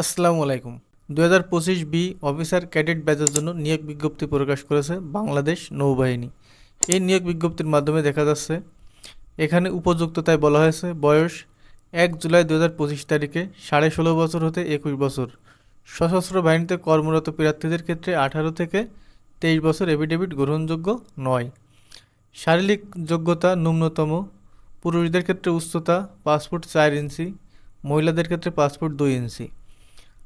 আসসালামু আলাইকুম। দু হাজার পঁচিশ বি অফিসার ক্যাডেট ব্যাচের জন্য নিয়োগ বিজ্ঞপ্তি প্রকাশ করেছে বাংলাদেশ নৌবাহিনী। এই নিয়োগ বিজ্ঞপ্তির মাধ্যমে দেখা যাচ্ছে, এখানে উপযুক্ততায় বলা হয়েছে বয়স এক জুলাই দু হাজার পঁচিশ তারিখে সাড়ে ষোলো বছর হতে একুশ বছর। সশস্ত্র বাহিনীতে কর্মরত প্রার্থীদের ক্ষেত্রে আঠারো থেকে তেইশ বছর এফিডেভিট গ্রহণযোগ্য নয়। শারীরিক যোগ্যতা ন্যূনতম, পুরুষদের ক্ষেত্রে উচ্চতা পাসপোর্ট চার ইঞ্চি, মহিলাদের ক্ষেত্রে পাসপোর্ট দুই ইঞ্চি।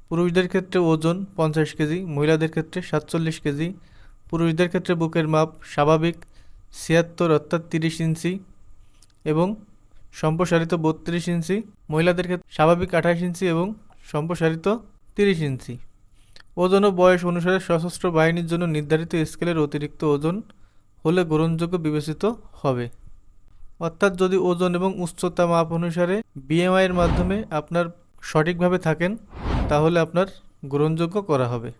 পুরুষদের ক্ষেত্রে ওজন পঞ্চাশ কেজি, মহিলাদের ক্ষেত্রে সাতচল্লিশ কেজি। পুরুষদের ক্ষেত্রে বুকের মাপ স্বাভাবিক ছিয়াত্তর অর্থাৎ তিরিশ ইঞ্চি এবং সম্প্রসারিত বত্রিশ ইঞ্চি। মহিলাদের ক্ষেত্রে স্বাভাবিক আঠাশ ইঞ্চি এবং সম্প্রসারিত তিরিশ ইঞ্চি। ওজন ও বয়স অনুসারে সশস্ত্র বাহিনীর জন্য নির্ধারিত স্কেলের অতিরিক্ত ওজন হলে গ্রহণযোগ্য বিবেচিত হবে। অর্থাৎ যদি ওজন এবং উচ্চতা মাপ অনুসারে বিএমআইয়ের মাধ্যমে আপনার সঠিকভাবে থাকেন তাহলে আপনার গ্রহণযোগ্য করা হবে।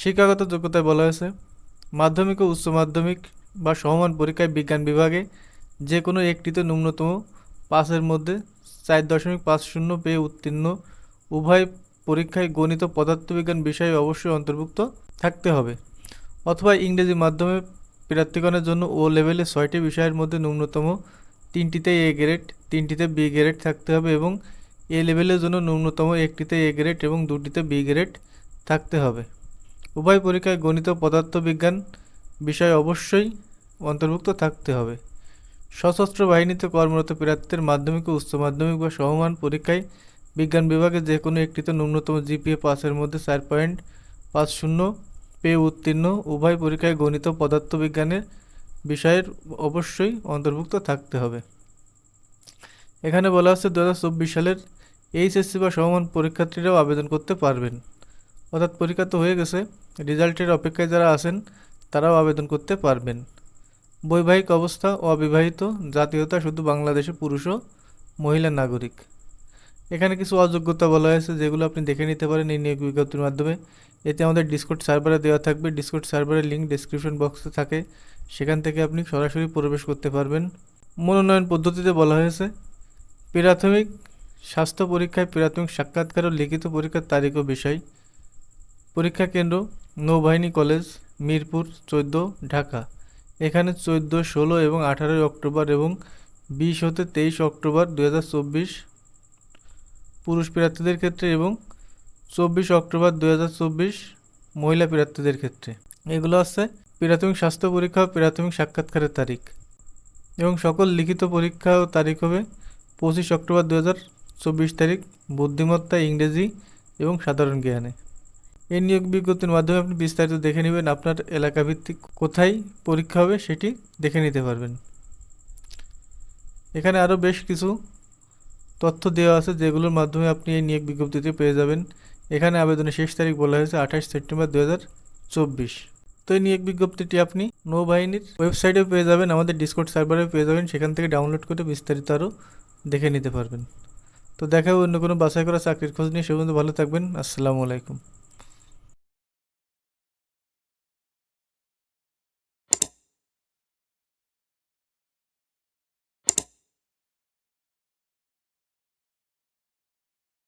শিক্ষাগত যোগ্যতায় বলা হয়েছে, মাধ্যমিক ও উচ্চ মাধ্যমিক বা সমমান পরীক্ষায় বিজ্ঞান বিভাগে যে কোনো একটিতে ন্যূনতম পাসের মধ্যে চার দশমিক পাঁচ শূন্য পেয়ে উত্তীর্ণ উভয় পরীক্ষায় গণিত, পদার্থবিজ্ঞান বিষয়ে অবশ্যই অন্তর্ভুক্ত থাকতে হবে। অথবা ইংরেজি মাধ্যমে প্রার্থীগণের জন্য ও লেভেলে ছয়টি বিষয়ের মধ্যে ন্যূনতম তিনটিতে এ গ্রেড তিনটিতে বি গ্রেড থাকতে হবে এবং এ লেভেলের জন্য ন্যূনতম একটিতে এ গ্রেড এবং দুটিতে বি গ্রেড থাকতে হবে। উভয় পরীক্ষায় গণিত, পদার্থবিজ্ঞান বিষয় অবশ্যই অন্তর্ভুক্ত থাকতে হবে। সশস্ত্র বাহিনীতে কর্মরত প্রার্থীদের মাধ্যমিক ও উচ্চ মাধ্যমিক বা সমমান পরীক্ষায় বিজ্ঞান বিভাগে যে কোনো একটিতে ন্যূনতম জিপিএ পাসের মধ্যে চার পয়েন্ট পাঁচ শূন্য পেয়ে উত্তীর্ণ উভয় পরীক্ষায় গণিত, পদার্থবিজ্ঞানের বিষয়ের অবশ্যই অন্তর্ভুক্ত থাকতে হবে। এখানে বলা হচ্ছে দু হাজার চব্বিশ সালের এইচএসসি বা সমমান পরীক্ষার্থীরাও আবেদন করতে পারবেন। অর্থাৎ পরীক্ষা তো হয়ে গেছে, রেজাল্টের অপেক্ষায় যারা আছেন, তারাও আবেদন করতে পারবেন। বৈবাহিক অবস্থা ও অবিবাহিত, জাতীয়তা শুধু বাংলাদেশে পুরুষ ও মহিলা নাগরিক। এখানে কিছু অযোগ্যতা বলা হয়েছে, যেগুলো আপনি দেখে নিতে পারেন এই নিয়োগ বিজ্ঞপ্তির মাধ্যমে। এতে আমাদের ডিসকোড সার্ভারে দেওয়া থাকবে। ডিসকোড সার্ভারের লিঙ্ক ডিসক্রিপশন বক্সে থাকে। সেখান থেকে আপনি সরাসরি প্রবেশ করতে পারবেন। মনোনয়ন পদ্ধতিতে বলা হয়েছে, প্রাথমিক স্বাস্থ্য পরীক্ষায় প্রাথমিক সাক্ষাৎকার ও লিখিত পরীক্ষার তারিখ ও বিষয়। পরীক্ষা কেন্দ্র, নৌবাহিনী কলেজ, মিরপুর, চোদ্দ, ঢাকা। এখানে চোদ্দ, ষোলো এবং আঠারোই অক্টোবর এবং বিশ হতে তেইশ অক্টোবর দু হাজার চব্বিশ। পুরুষ প্রার্থীদের ক্ষেত্রে এবং চব্বিশ অক্টোবর দু হাজার চব্বিশ মহিলা প্রার্থীদের ক্ষেত্রে। এগুলো আছে প্রাথমিক স্বাস্থ্য পরীক্ষা ও প্রাথমিক সাক্ষাৎকারের তারিখ। এবং সকল লিখিত পরীক্ষা ও তারিখ হবে পঁচিশ অক্টোবর দু হাজার চব্বিশ তারিখ, বুদ্ধিমত্তা, ইংরেজি এবং সাধারণ জ্ঞানে। এই নিয়োগ বিজ্ঞপ্তির মাধ্যমে আপনি বিস্তারিত দেখে নেবেন আপনার এলাকাভিত্তিক কোথায় পরীক্ষা হবে সেটি দেখে নিতে পারবেন। এখানে আরও বেশ কিছু তথ্য দেওয়া আছে যেগুলোর মাধ্যমে আপনি এই নিয়োগ বিজ্ঞপ্তিতে পেয়ে যাবেন। এখানে আবেদনের শেষ তারিখ বলা হয়েছে আঠাশ সেপ্টেম্বর দু হাজার চব্বিশ। তো এই নিয়োগ বিজ্ঞপ্তিটি আপনি নৌবাহিনীর ওয়েবসাইটেও পেয়ে যাবেন, আমাদের ডিসকোড সার্ভারেও পেয়ে যাবেন। সেখান থেকে ডাউনলোড করে বিস্তারিত আরও দেখে নিতে পারবেন। তো দেখা হবে অন্য কোনো বাছাই করা চাকরির খোঁজ নিয়ে। সে পর্যন্ত ভালো থাকবেন। আসসালামু আলাইকুম।